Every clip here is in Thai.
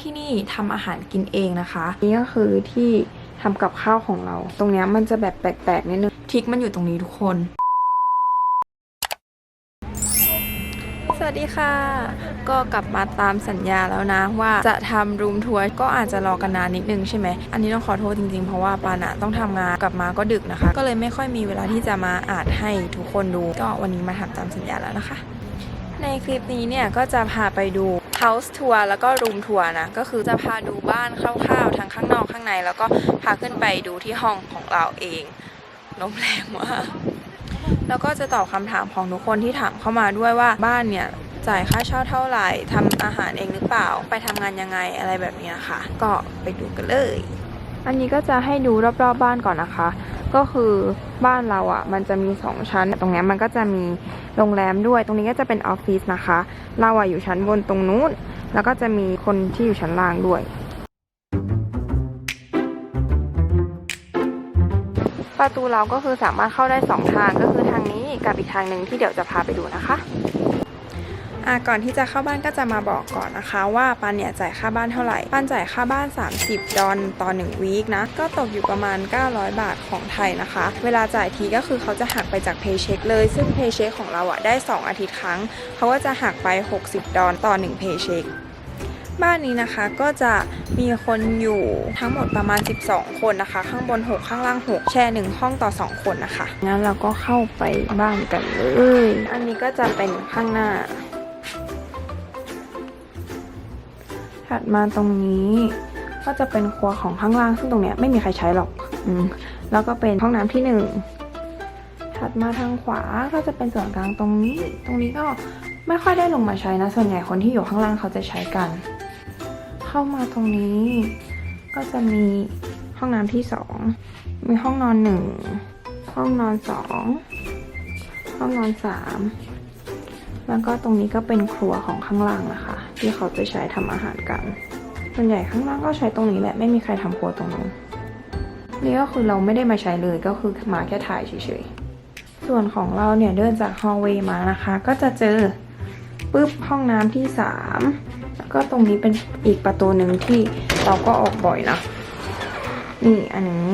ที่นี่ทำอาหารกินเองนะคะ นี่ก็คือที่ทำกับข้าวของเรา ตรงนี้มันจะแบบแปลกๆนิดนึงทิกมันอยู่ตรงนี้ทุกคน สวัสดีค่ะ ก็กลับมาตามสัญญาแล้วนะว่าจะทำรูมทัวร์ก็อาจจะรอกันนานนิดนึงใช่ไหม อันนี้ต้องขอโทษจริงๆ เพราะว่าปานะต้องทำงานกลับมาก็ดึกนะคะ ก็เลยไม่ค่อยมีเวลาที่จะมาอ่านให้ทุกคนดู ก็วันนี้มาทำตามสัญญาแล้วนะคะ ในคลิปนี้เนี่ยก็จะพาไปดู House Tour แล้วก็ Room Tour นะ ก็คือจะพาดูบ้านคร่าวๆทั้งข้างนอกข้างใน แล้วก็พาขึ้นไปดูที่ห้องของเราเองลมแรงมากแล้วก็จะตอบคำถามของทุกคนที่ถามเข้ามาด้วยว่าบ้านเนี่ยจ่ายค่าเช่าเท่าไหร่ทำอาหารเองหรือเปล่า ไปทำงานยังไงอะไรแบบนี้ค่ะ ก็ไปดูกันเลย อันนี้ก็จะให้ดูรอบๆบบ้านก่อนนะคะ ก็คือบ้านเราอะ่ะมันจะมีสองชั้น ตรงนี้มันก็จะมีโรงแรมด้วย ตรงนี้ก็จะเป็นออฟฟิศนะคะ เราอะอยู่ชั้นบนตรงนู้น แล้วก็จะมีคนที่อยู่ชั้นล่างด้วย ประตูเราก็คือสามารถเข้าได้สองทางก็คือทางนี้กับอีกทางหนึ่งที่เดี๋ยวจะพาไปดูนะคะ อะก่อนที่จะเข้าบ้านก็จะมาบอกก่อนนะคะ ว่าปันเนี่ยจ่ายค่าบ้านเท่าไหร่ ปันจ่ายค่าบ้าน 30 ดอลต่อ1วีคนะ ก็ตกอยู่ประมาณ 900 บาทของไทยนะคะ เวลาจ่ายทีก็คือเขาจะหักไปจากเพย์เช็คเลย ซึ่งเพย์เช็คของเราอะได้ 2 อาทิตย์ครั้ง เขาก็จะหักไป 60 ดอลต่อ1เพย์เช็คบ้านนี้นะคะก็จะมีคนอยู่ทั้งหมดประมาณ 12 คนนะคะ ข้างบน 6 ข้างล่าง 6 แชร์ 1 ห้องต่อ 2 คนนะคะ งั้นเราก็เข้าไปบ้านกันเลย อันนี้ก็จะเป็นข้างหน้า ถัดมาตรงนี้ก็จะเป็นครัวของข้างล่างซึ่งตรงเนี้ยไม่มีใครใช้หรอก อืม แล้วก็เป็นห้องน้ำที่หนึ่งถัดมาทางขวาก็จะเป็นส่วนกลางตรงนี้ ตรงนี้ก็ไม่ค่อยได้ลงมาใช้นะ ส่วนใหญ่คนที่อยู่ข้างล่างเขาจะใช้กัน เข้ามาตรงนี้ ก็จะมีห้องน้ำที่สองมีห้องนอนหนึ่งห้องนอนสองห้องนอนสามแล้วก็ตรงนี้ก็เป็นครัวของข้างล่างนะคะ ที่เขาจะใช้ทำอาหารกันส่วนใหญ่ข้างล่างก็ใช้ตรงนี้แหละไม่มีใครทำครัวตรงนู้นนี่ก็คือเราไม่ได้มาใช้เลยก็คือมาแค่ถ่ายเฉยๆ ส่วนของเราเนี่ยเดินจากฮอลเวย์มานะคะ ก็จะเจอปุ๊บห้องน้ำที่สามแล้วก็ตรงนี้เป็นอีกประตูหนึ่งที่เราก็ออกบ่อยนะ นี่อันนี้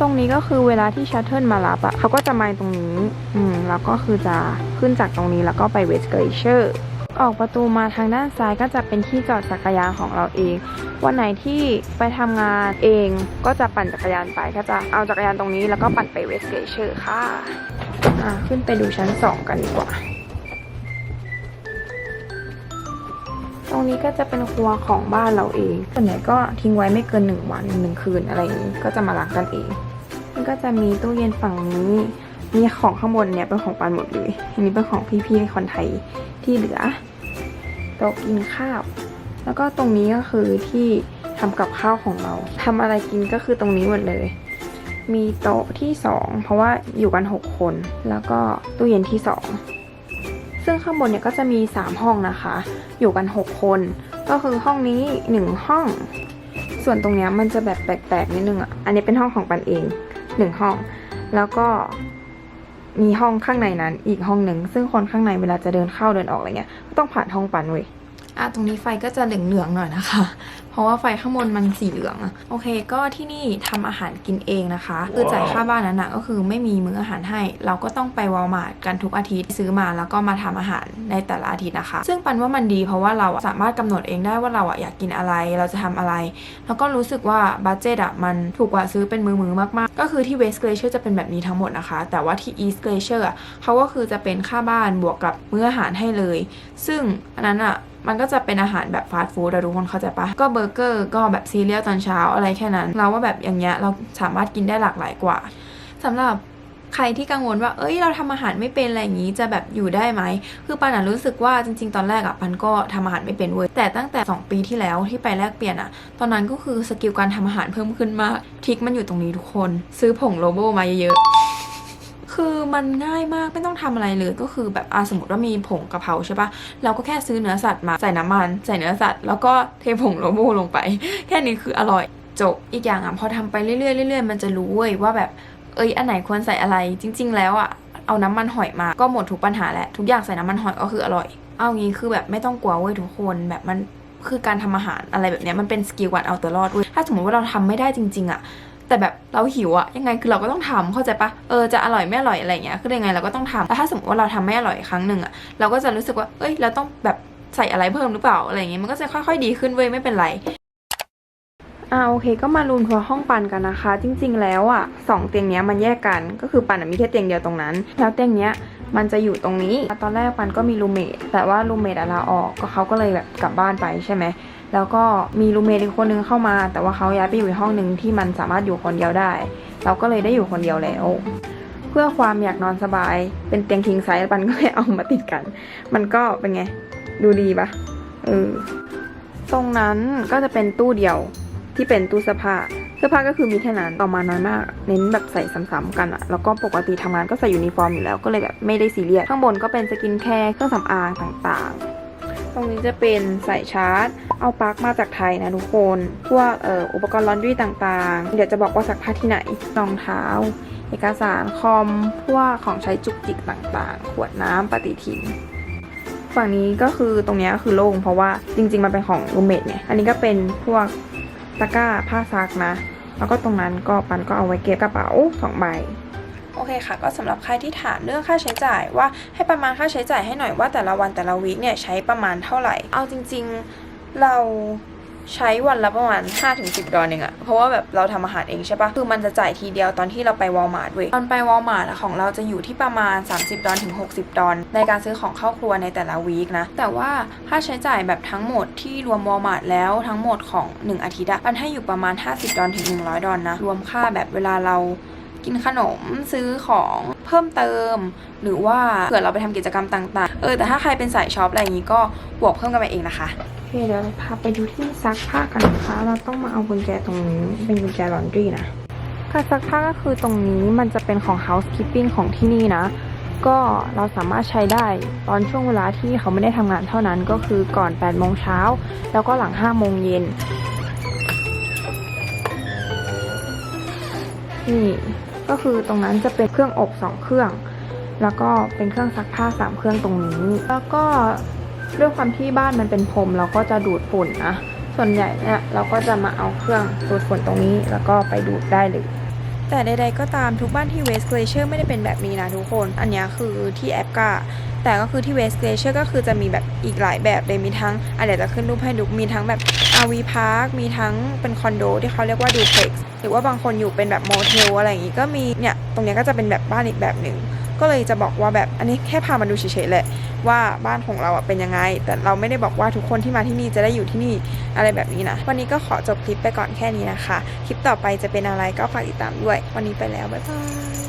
ตรงนี้ก็คือเวลาที่ชัตเทิลมารับอะเขาก็จะมาตรงนี้ อืม แล้วก็คือจะขึ้นจากตรงนี้แล้วก็ไปเวสเกรเชอร์ ออกประตูมาทางด้านซ้ายก็จะเป็นที่จอดจักรยานของเราเอง วันไหนที่ไปทำงานเองก็จะปั่นจักรยานไปก็จะเอาจักรยานตรงนี้แล้วก็ปั่นไปเวสเกรเชอร์ค่ะ อะขึ้นไปดูชั้นสองกันดีกว่า รงนี้ก็จะเป็นครัวของบ้านเราเองส่วนใหญ่ก็ทิ้งไว้ไม่เกินหนึ่งวันหนึ่งคืนอะไรอย่างนี้ก็จะมาล้างกันเองมันก็จะมีตู้เย็นฝั่งนี้มีของข้างบนเนี่ยเป็นของปันหมดเลยอันนี้เป็นของพี่ๆคนไทยที่เหลือโต๊ะกินข้าว แล้วก็ตรงนี้ก็คือที่ทำกับข้าวของเราทำอะไรกินก็คือตรงนี้หมดเลย มีโต๊ะที่สองเพราะว่าอยู่กันหกคน แล้วก็ตู้เย็นที่สอง ซึ่งข้างบนเนี่ยก็จะมี 3 ห้องนะคะ อยู่กัน 6 คน ก็คือห้องนี้ 1 ห้อง ส่วนตรงเนี้ยมันจะแบบแปลกๆนิดนึงอะ อันนี้เป็นห้องของปันเอง 1 ห้อง แล้วก็มีห้องข้างในนั้นอีกห้องหนึ่ง ซึ่งคนข้างในเวลาจะเดินเข้าเดินออกอะไรเงี้ย ก็ต้องผ่านห้องปันเว้ยอะตรงนี้ไฟก็จะเหลืองๆหน่อยนะคะ เพราะว่าไฟข้างบนมันสีเหลืองอะโอเค ก็ที่นี่ทำอาหารกินเองนะคะ คือจ่ายค่าบ้านนั้นนะก็คือไม่มีมื้ออาหารให้ เราก็ต้องไปวอลมาร์ทกันทุกอาทิตย์ซื้อมาแล้วก็มาทำอาหารในแต่ละอาทิตย์นะคะ ซึ่งปันว่ามันดีเพราะว่าเราอะสามารถกำหนดเองได้ว่าเราอะอยากกินอะไร เราจะทำอะไร แล้วก็รู้สึกว่าบัตเจตอะมันถูกกว่าซื้อเป็นมือมือๆมากๆ ก็คือที่ West Glacier จะเป็นแบบนี้ทั้งหมดนะคะ แต่ว่าที่ East Glacier อะเขาก็คือจะเป็นค่าบ้านบวกกับมื้ออาหารให้เลย ซึ่งอันนั้นอะมันก็จะเป็นอาหารแบบฟาสต์ฟู้ดอะทุกคนเข้าใจปะก็เบอร์เกอร์ก็แบบซีเรียลตอนเช้าอะไรแค่นั้น เราว่าแบบอย่างเงี้ยเราสามารถกินได้หลากหลายกว่าสำหรับใครที่กังวลว่า เอ้ย เราทำอาหารไม่เป็นอะไรอย่างนี้ จะแบบอยู่ได้ไหม คือปันอะรู้สึกว่าจริง ๆ ตอนแรกอะปันก็ทำอาหารไม่เป็นเว้ย แต่ตั้งแต่ 2 ปีที่แล้วที่ไปแลกเปลี่ยนอะ ตอนนั้นก็คือสกิลการทำอาหารเพิ่มขึ้นมากทริคมันอยู่ตรงนี้ทุกคน ซื้อผงโลโบมาเยอะๆ คือมันง่ายมากไม่ต้องทำอะไรเลยก็คือแบบอาสมมติว่ามีผงกะเพราใช่ปะเราก็แค่ซื้อเนื้อสัตว์มาใส่น้ำมัน ใส่เนื้อสัตว์แล้วก็เทผงโลโบลงไป แค่นี้คืออร่อยจบอีกอย่างอะพอทำไปเรื่อยๆเรื่อยๆมันจะรู้เว้ยว่าแบบเอ้ยอันไหนควรใส่อะไรจริง ๆ แล้วอะเอาน้ำมันหอยมาก็หมดทุกปัญหาแหละทุกอย่างใส่น้ำมันหอยก็คืออร่อย เอางี้คือแบบไม่ต้องกลัวเว้ยทุกคนแบบมันคือการทำอาหารอะไรแบบเนี้ยมันเป็นสกิลการเอาตัวรอดเว้ยถ้าสมมติว่าเราทำไม่ได้จริง ๆอะ แต่แบบเราหิวอะยังไงคือเราก็ต้องทำเข้าใจปะเออจะอร่อยไม่อร่อยอะไรเงี้ยคือยังไงเราก็ต้องทำแต่ถ้าสมมติว่าเราทำไม่อร่อยครั้งหนึ่งอะเราก็จะรู้สึกว่าเอ้ยเราต้องแบบใส่อะไรเพิ่มหรือเปล่าอะไรเงี้ยมันก็จะค่อยๆดีขึ้นเว้ยไม่เป็นไรอ่าโอเคก็มารูมทัวห้องปันกันนะคะ จริง ๆ แล้วอะสองเตียงเนี้ยมันแยกกันก็คือปันมีแค่เตียงเดียวตรงนั้น แล้วเตียงเนี้ยมันจะอยู่ตรงนี้ ตอนแรกปันก็มีรูเมทแต่ว่ารูเมทอะลาออกก็เขาก็เลยแบบกลับบ้านไปใช่ไหม แล้วก็มีรูเมทอีกคนนึงเข้ามา แต่ว่าเขาย้ายไปอยู่ห้องหนึ่งที่มันสามารถอยู่คนเดียวได้ เราก็เลยได้อยู่คนเดียวแล้ว เพื่อความอยากนอนสบาย เป็นเตียงคิงไซส์ปันก็เลยเอามาติดกัน มันก็เป็นไง ดูดีปะเออตรงนั้นก็จะเป็นตู้เดียวที่เป็นตู้เสื้อผ้าเสื้อผ้าก็คือมีแค่นั้นต่อมาน้อยมาก เน้นแบบใส่ซ้ำๆกันอะแล้วก็ปกติทำงานก็ใส่ยูนิฟอร์มอยู่แล้วก็เลยแบบไม่ได้ซีเรียสข้างบนก็เป็นสกินแคร์เครื่องสำอางต่างๆ ตรงนี้จะเป็นใส่ชาร์จ เอาปลั๊กมาจากไทยนะทุกคน พวกอออุปกรณ์ลอนดรีต่างๆ เดี๋ยวจะบอกว่าซักผ้าที่ไหนรองเท้า เอกสารคอม พวกของใช้จุกจิกต่างๆ ขวดน้ำปฏิทินฝั่งนี้ก็คือตรงนี้ก็คือโล่งเพราะว่าจริง ๆ มันเป็นของรูเมทไงอันนี้ก็เป็นพวกตะกร้าผ้าซักนะ แล้วก็ตรงนั้นก็ปันก็เอาไว้เก็บกระเป๋าสองใบ โอเคค่ะ ก็สำหรับใครที่ถามเรื่องค่าใช้จ่ายว่าให้ประมาณค่าใช้จ่ายให้หน่อยว่าแต่ละวันแต่ละวีคเนี่ยใช้ประมาณเท่าไหร่ เอาจริง ๆเราใช้วันละประมาณ 5-10 ดอลเองอะเพราะว่าแบบเราทำอาหารเองใช่ปะคือมันจะจ่ายทีเดียวตอนที่เราไปวอลมาร์ทเว้ย ตอนไปวอลมาร์ทของเราจะอยู่ที่ประมาณ 30 ดอลถึง 60 ดอลในการซื้อของเข้าครัวในแต่ละวีคนะ แต่ว่าค่าใช้จ่ายแบบทั้งหมดที่รวมวอลมาร์ทแล้วทั้งหมดของ 1 อาทิตย์อะมันให้อยู่ประมาณ 50 ดอลถึง 100 ดอลนะ รวมค่าแบบเวลาเรา กินขนมซื้อของเพิ่มเติม หรือว่าเผื่อเราไปทำกิจกรรมต่าง ๆ เออแต่ถ้าใครเป็นสายช็อปอะไรอย่างนี้ก็บวกเพิ่มกันไปเองนะคะโอเคเดี๋ยวพาไปดูที่ซักผ้ากันนะคะ เราต้องมาเอากุญแจตรงนี้เป็นกุญแจลอนดรีนะการซักผ้าก็คือตรงนี้มันจะเป็นของ housekeeping ของที่นี่นะ ก็เราสามารถใช้ได้ตอนช่วงเวลาที่เขาไม่ได้ทำงานเท่านั้นก็คือก่อน8โมงเช้าแล้วก็หลัง5โมงเย็นนี่ ก็คือตรงนั้นจะเป็นเครื่องอบสองเครื่อง แล้วก็เป็นเครื่องซักผ้าสามเครื่องตรงนี้ แล้วก็ด้วยความที่บ้านมันเป็นพรมเราก็จะดูดฝุ่นนะส่วนใหญ่เนี่ยเราก็จะมาเอาเครื่องดูดฝุ่นตรงนี้ แล้วก็ไปดูดได้เลย แต่ใดๆก็ตามทุกบ้านที่ West Glacier ไม่ได้เป็นแบบนี้นะทุกคน อันนี้คือที่แอปกาแต่ก็คือที่ West Glacier ก็คือจะมีแบบอีกหลายแบบเลยมีทั้งอะเดี๋ยวจะขึ้นรูปให้ดูมีทั้งแบบ RV Park มีทั้งเป็นคอนโดที่เขาเรียกว่า duplex หรือว่าบางคนอยู่เป็นแบบโมเทลอะไรอย่างงี้ก็มีเนี่ยตรงนี้ก็จะเป็นแบบบ้านอีกแบบหนึ่งก็เลยจะบอกว่าแบบอันนี้แค่พามาดูเฉยๆแหละ ว่าบ้านของเราอะเป็นยังไง แต่เราไม่ได้บอกว่าทุกคนที่มาที่นี่จะได้อยู่ที่นี่อะไรแบบนี้นะ วันนี้ก็ขอจบคลิปไปก่อนแค่นี้นะคะ คลิปต่อไปจะเป็นอะไรก็ฝากติดตามด้วย วันนี้ไปแล้วบ๊ายบาย